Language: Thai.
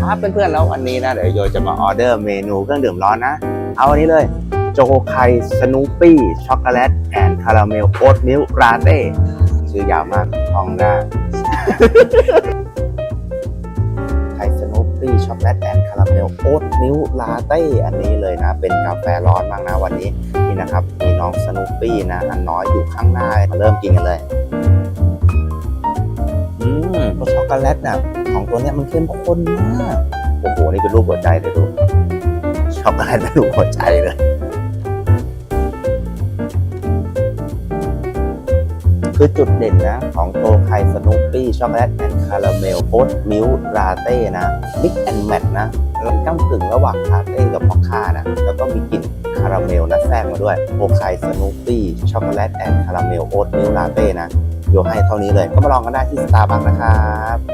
ครับเพื่อนๆแล้ววันนี้นะเดี๋ยวโยจะมาออเดอร์เมนูเครื่องดื่มร้อนนะ เอาอันนี้เลย โจไคสนูปี้ช็อกโกแลตแอนคาราเมลโอ๊ตมิลค์ลาเต้ชื่อยาวมากท่องได้ไข่สนูปี้ช็อกโกแลตแอนคาราเมลโอ๊ตมิลค์ลาเต้อันนี้เลยนะ เป็นกาแฟร้อนมากนะวันนี้นี่นะครับมีน้องสนูปี้นะ อันน้อยอยู่ข้างหน้ามาเริ่มกินกันเลย อืมช็อกโกแลตน่ะ ของตัวเนี้ยมันเข้มข้นมาก โอ้โห นี่เป็นรูปหัวใจเลยดูช็อกโกแลตเป็นรูปหัวใจเลยคือจุดเด่นนะ ของโตไคสนูปี้ช็อกโกแลตแอนด์คาราเมลโอ๊ตมิลลาเต้นะมิกแอนด์แมทนะแล้วก้ากึ่งระหว่างลาเต้กับมอคค่านะ แล้วก็มีกลิ่นคาราเมลนะแทรกมาด้วยโตไคสนูปี้ช็อกโกแลตแอนด์คาราเมลโอ๊ตมิลลาเต้นะโยให้เท่านี้เลย ก็มาลองกันได้ที่สตาร์บัคนะครับ